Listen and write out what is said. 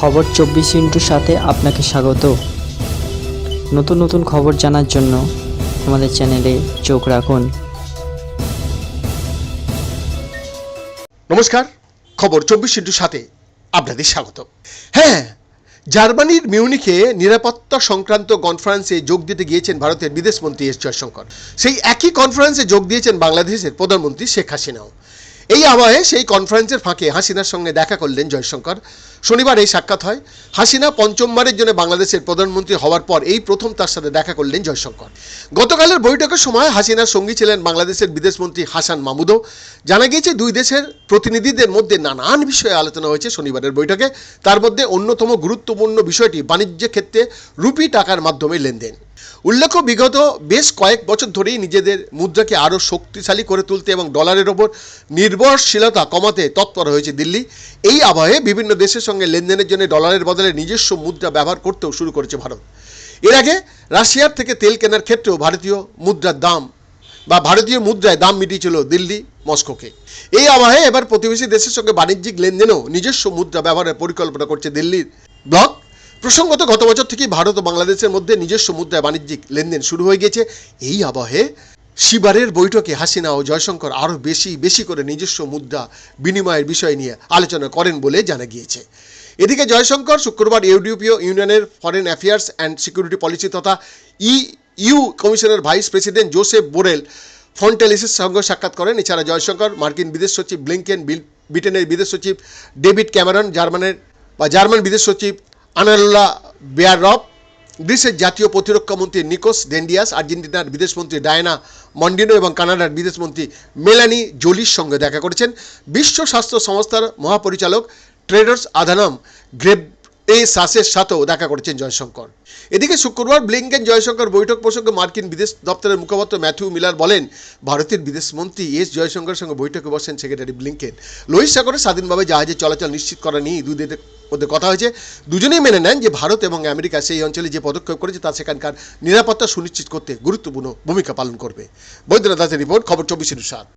খবর চব্বিশ ইন্টুর সাথে আপনাকে স্বাগত। নতুন নতুন খবর জানার জন্য আমাদের চ্যানেলে চোখ রাখুন। নমস্কার, খবর চব্বিশ ইন্টুর সাথে আপনাদের স্বাগত। হ্যাঁ জার্মানির মিউনিখে নিরাপত্তা সংক্রান্ত কনফারেন্সে যোগ দিতে গিয়েছেন ভারতের বিদেশমন্ত্রী এস জয়শঙ্কর। সেই একই কনফারেন্সে যোগ দিয়েছেন বাংলাদেশের প্রধানমন্ত্রী শেখ হাসিনাও। এই আবহে সেই কনফারেন্সের ফাঁকে হাসিনার সঙ্গে দেখা করলেন জয়শঙ্কর। শনিবার এই সাক্ষাৎ হয়। হাসিনা পঞ্চমবারের জন্য বাংলাদেশের প্রধানমন্ত্রী হওয়ার পর এই প্রথম তার সাথে দেখা করলেন জয়শঙ্কর। গতকালের বৈঠকের সময় হাসিনার সঙ্গী ছিলেন বাংলাদেশের বিদেশমন্ত্রী হাসান মাহমুদও। জানা গিয়েছে, দুই দেশের প্রতিনিধিদের মধ্যে নানান বিষয়ে আলোচনা হয়েছে শনিবারের বৈঠকে। তার মধ্যে অন্যতম গুরুত্বপূর্ণ বিষয়টি বাণিজ্য ক্ষেত্রে রুপি টাকার মাধ্যমে লেনদেন। উল্লেখ্য, বিগত বেশ কয়েক বছর ধরেই নিজেদের মুদ্রাকে আরও শক্তিশালী করে তুলতে এবং ডলারের ওপর নির্ভরশীলতা কমাতে তৎপর হয়েছে দিল্লি। এই আবহে বিভিন্ন দেশের সঙ্গে লেনদেনের জন্য ডলারের বদলে নিজস্ব মুদ্রা ব্যবহার করতেও শুরু করেছে ভারত। এর আগে রাশিয়ার থেকে তেল কেনার ক্ষেত্রেও ভারতীয় মুদ্রার দাম বা ভারতীয় মুদ্রায় দাম মিটিয়েছিল দিল্লি, মস্কোকে। এই আবহে এবার প্রতিবেশী দেশের সঙ্গে বাণিজ্যিক লেনদেনেও নিজস্ব মুদ্রা ব্যবহারের পরিকল্পনা করছে দিল্লির ব্লক। প্রসঙ্গত, গত বছর থেকেই ভারত ও বাংলাদেশের মধ্যে নিজস্ব মুদ্রায় বাণিজ্যিক লেনদেন শুরু হয়ে গেছে। এই আবহে শিবারের বৈঠকে হাসিনা ও জয়শঙ্কর আরও বেশি বেশি করে নিজস্ব মুদ্রা বিনিময়ের বিষয় নিয়ে আলোচনা করেন বলে জানা গিয়েছে। এদিকে জয়শঙ্কর শুক্রবার ইউরোপীয় ইউনিয়নের foreign affairs and security policy তথা ই ইউ কমিশনের ভাইস প্রেসিডেন্ট জোসেফ বোরেল ফন্টেলিসের সঙ্গে সাক্ষাৎ করেন। এছাড়া জয়শঙ্কর, মার্কিন বিদেশ সচিব ব্লিংকেন, বিল ব্রিটেনের বিদেশ সচিব ডেভিড ক্যামেরন, জার্মানের বা জার্মান বিদেশ সচিব আনারুল্লাহ বেয়াররফ গ্রিসের জাতীয় প্রতিরক্ষা মন্ত্রী নিকোস ডেন্ডিয়াস আর্জেন্টিনার বিদেশমন্ত্রী ডায়না মন্ডিনো এবং কানাডার বিদেশমন্ত্রী মেলানি জোলির সঙ্গে দেখা করেছেন। বিশ্ব স্বাস্থ্য সংস্থার মহাপরিচালক ট্রেডার্স আধানম গ্রেব এ সাসের সাথেও দেখা করেছেন জয়শঙ্কর। এদিকে শুক্রবার ব্লিংকেন জয়শঙ্কর বৈঠক প্রসঙ্গে মার্কিন বিদেশ দপ্তরের মুখপাত্র ম্যাথিউ মিলার বলেন, ভারতের বিদেশমন্ত্রী এস জয়শঙ্করের সঙ্গে বৈঠকে বসেন সেক্রেটারি ব্লিংকেন। লোহিত সাগরে স্বাধীনভাবে জাহাজে চলাচল নিশ্চিত করা নিয়ে দুই মধ্যে কথা হয়েছে। দুজনেই মেনে নেন যে ভারত এবং আমেরিকা সেই অঞ্চলে যে পদক্ষেপ করেছে তা সেখানকার নিরাপত্তা সুনিশ্চিত করতে গুরুত্বপূর্ণ ভূমিকা পালন করবে। বৈদ্যনাথ দাসের রিপোর্ট, খবর চব্বিশ সাত।